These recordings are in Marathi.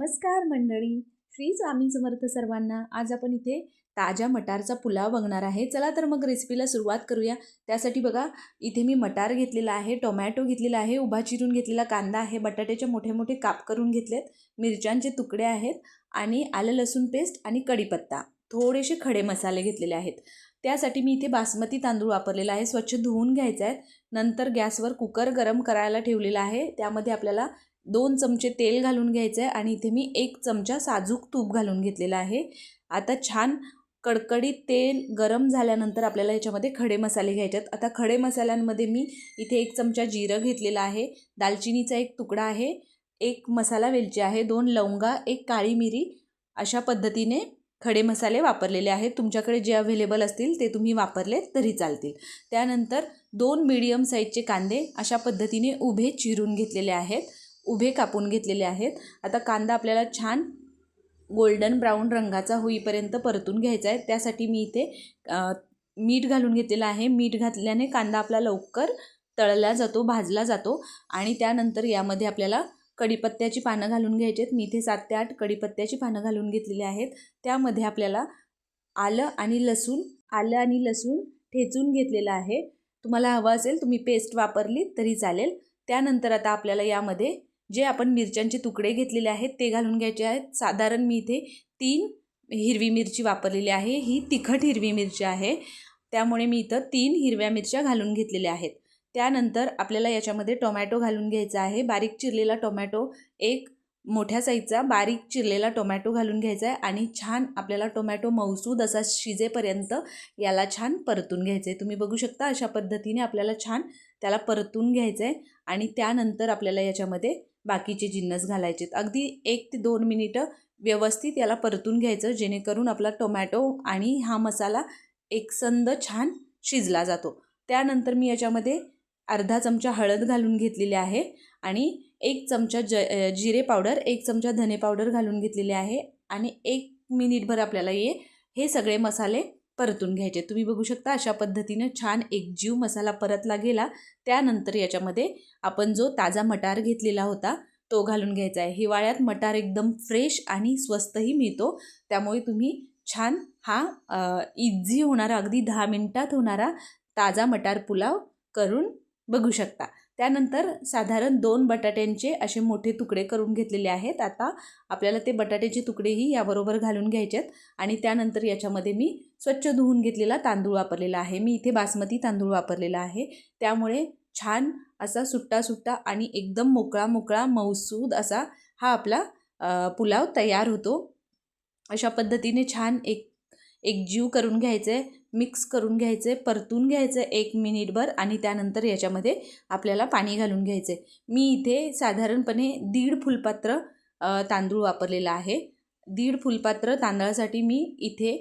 नमस्कार मंडळी. श्री स्वामी समर्थ सर्वांना आज आपण इथे ताज्या मटारचा पुलाव बघणार आहे. चला तर मग रेसिपीला सुरुवात करूया. त्यासाठी बघा इथे मी मटार घेतलेला आहे टोमॅटो घेतलेला आहे उभा चिरून घेतलेला कांदा आहे बटाट्याचे मोठे मोठे काप करून घेतलेत मिरच्यांचे तुकडे आहेत आणि आलं लसूण पेस्ट आणि कढीपत्ता. थोडेसे खडे मसाले घेतलेले आहेत. त्यासाठी मी इथे बासमती तांदूळ वापरलेला आहे स्वच्छ धुवून घ्यायचा आहे. नंतर गॅसवर कुकर गरम करायला ठेवलेला आहे. त्यामध्ये आपल्याला दोन चमचे तेल घालून घ्यायचं आहे आणि इथे मी एक चमचा साजूक तूप घालून घेतलेला आहे. आता छान कडकडीत तेल गरम झाल्यानंतर आपल्याला याच्यामध्ये खडे मसाले घ्यायचे आहेत आता खडे मसाल्यांमध्ये मी इथे एक चमचा जिरं घेतलेला आहे. दालचिनीचा एक तुकडा आहे. एक मसाला वेलची आहे. दोन लवंगा एक काळी मिरी अशा पद्धतीने खडे मसाले वापरलेले आहेत. तुमच्याकडे जे अव्हेलेबल असतील ते तुम्ही वापरले तरी चालतील. त्यानंतर दोन मीडियम साईजचे कांदे अशा पद्धतीने उभे चिरून घेतलेले आहेत. उभे कापून घेतलेले आहेत. आता कांदा आपल्याला छान गोल्डन ब्राऊन रंगाचा होईपर्यंत परतून घ्यायचा आहे. त्यासाठी मी इथे मीठ घालून घेतलेलं आहे. मीठ घातल्याने कांदा आपला लवकर तळला जातो भाजला जातो आणि त्यानंतर यामध्ये आपल्याला कडीपत्त्याची पानं घालून घ्यायची आहेत. मी इथे सात ते आठ कडीपत्त्याची पानं घालून घेतलेली आहेत. त्यामध्ये आपल्याला आलं आणि लसूण आलं आणि लसूण ठेचून घेतलेलं आहे. तुम्हाला हवं असेल तुम्ही पेस्ट वापरली तरी चालेल. त्यानंतर आता आपल्याला यामध्ये जे आपण मिरच्यांचे तुकडे घेतलेले आहेत ते घालून घ्यायचे आहेत. साधारण मी इथे तीन हिरवी मिरची वापरलेली आहे. ही तिखट हिरवी मिरची आहे. त्यामुळे मी इथं तीन हिरव्या मिरच्या घालून घेतलेल्या आहेत. त्यानंतर आपल्याला याच्यामध्ये टोमॅटो घालून घ्यायचा आहे. बारीक चिरलेला टोमॅटो एक मोठ्या साईजचा बारीक चिरलेला टोमॅटो घालून घ्यायचा आहे आणि छान आपल्याला टोमॅटो मौसूद असा शिजेपर्यंत याला छान परतून घ्यायचं आहे तुम्ही बघू शकता अशा पद्धतीने आपल्याला छान त्याला परतून घ्यायचं आहे आणि त्यानंतर आपल्याला याच्यामध्ये बाकीचे जिन्नस घालायचे अगदी एक ते दोन मिनिटं व्यवस्थित याला परतून घ्यायचं जेणेकरून आपला टोमॅटो आणि हा मसाला एकसंद छान शिजला जातो. त्यानंतर मी याच्यामध्ये अर्धा चमचा हळद घालून घेतलेली आहे आणि एक चमचा ज जिरे पावडर एक चमचा धने पावडर घालून घेतलेले आहे आणि एक मिनिटभर आपल्याला ये हे सगळे मसाले परतून घ्यायचे. तुम्ही बघू शकता अशा पद्धतीनं छान एक जीव मसाला परतला गेला. त्यानंतर याच्यामध्ये आपण जो ताजा मटार घेतलेला होता तो घालून घ्यायचा आहे. हिवाळ्यात मटार एकदम फ्रेश आणि स्वस्तही मिळतो. त्यामुळे तुम्ही छान हा इझी होणारा अगदी दहा मिनटात होणारा ताजा मटार पुलाव करून बघू शकता. त्यानंतर साधारण दोन बटाट्यांचे असे मोठे तुकडे करून घेतलेले आहेत. आता आपल्याला ते बटाट्याचे तुकडेही याबरोबर घालून घ्यायचे आहेत आणि त्यानंतर याच्यामध्ये मी स्वच्छ धुवून घेतलेला तांदूळ वापरलेला आहे. मी इथे बासमती तांदूळ वापरलेला आहे. त्यामुळे छान असा सुट्टा सुट्टा आणि एकदम मोकळा मोकळा मौसूद असा हा आपला पुलाव तयार होतो. अशा पद्धतीने छान एक एक जीव करून घ्यायचं आहे मिक्स करून घ्यायचं आहे परतून घ्यायचं आहे एक मिनिटभर आणि त्यानंतर याच्यामध्ये आपल्याला पाणी घालून घ्यायचं. आहे मी इथे साधारणपणे दीड फुलपात्र तांदूळ वापरलेला आहे. दीड फुलपात्र तांदळासाठी मी इथे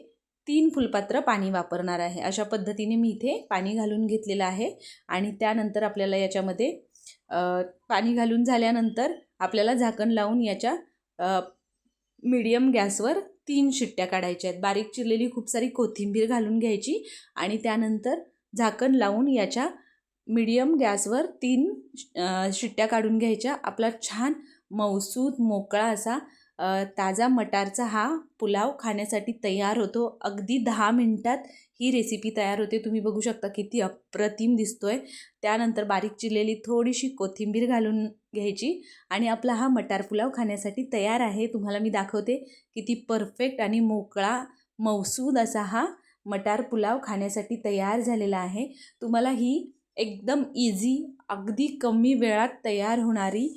तीन फुलपात्र पाणी वापरणार आहे. अशा पद्धतीने मी इथे पाणी घालून घेतलेलं आहे आणि त्यानंतर आपल्याला याच्यामध्ये पाणी घालून झाल्यानंतर आपल्याला झाकण लावून याच्या मीडियम गॅसवर तीन शिट्ट्या काढायच्या आहेत. बारीक चिरलेली खूप सारी कोथिंबीर घालून घ्यायची आणि त्यानंतर झाकण लावून याच्या मिडियम गॅसवर तीन शिट्ट्या काढून घ्यायच्या. आपला छान मौसूद मोकळा असा ताजा मटारचा हा पुलाव खाण्यासाठी तयार होतो. अगदी दहा मिनटात ही रेसिपी तयार होते. तुम्ही बघू शकता किती अप्रतिम दिसतो आहे त्यानंतर बारीक चिरलेली थोडीशी कोथिंबीर घालून घ्यायची आणि आपला हा मटार पुलाव खाण्यासाठी तयार आहे. तुम्हाला मी दाखवते किती परफेक्ट आणि मोकळा मौसूद असा हा मटार पुलाव खाण्यासाठी तयार झालेला आहे. तुम्हाला ही एकदम इझी अगदी कमी वेळात तयार होणारी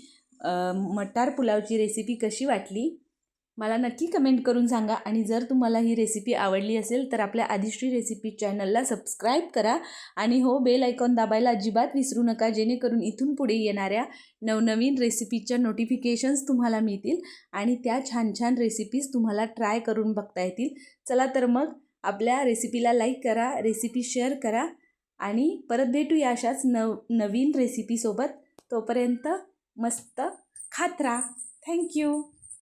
मटार पुलावची रेसिपी कशी वाटली? मला नक्की कमेंट करून सांगा. आणि जर तुम्हाला ही रेसिपी आवडली असेल तर आपल्या आदिश्री रेसिपी चॅनलला सबस्क्राईब करा. आणि हो बेल आयकॉन दाबायला अजिबात विसरू नका जेणेकरून इथून पुढे येणाऱ्या नवनवीन रेसिपीच्या नोटिफिकेशन्स तुम्हाला मिळतील. आणि त्या छान छान रेसिपीज तुम्हाला ट्राय करून बघता येतील. चला तर मग आपल्या रेसिपीला लाईक करा रेसिपी शेअर करा. आणि परत भेटूया अशाच नव नवीन रेसिपीसोबत तोपर्यंत मस्त. खात राहा थँक्यू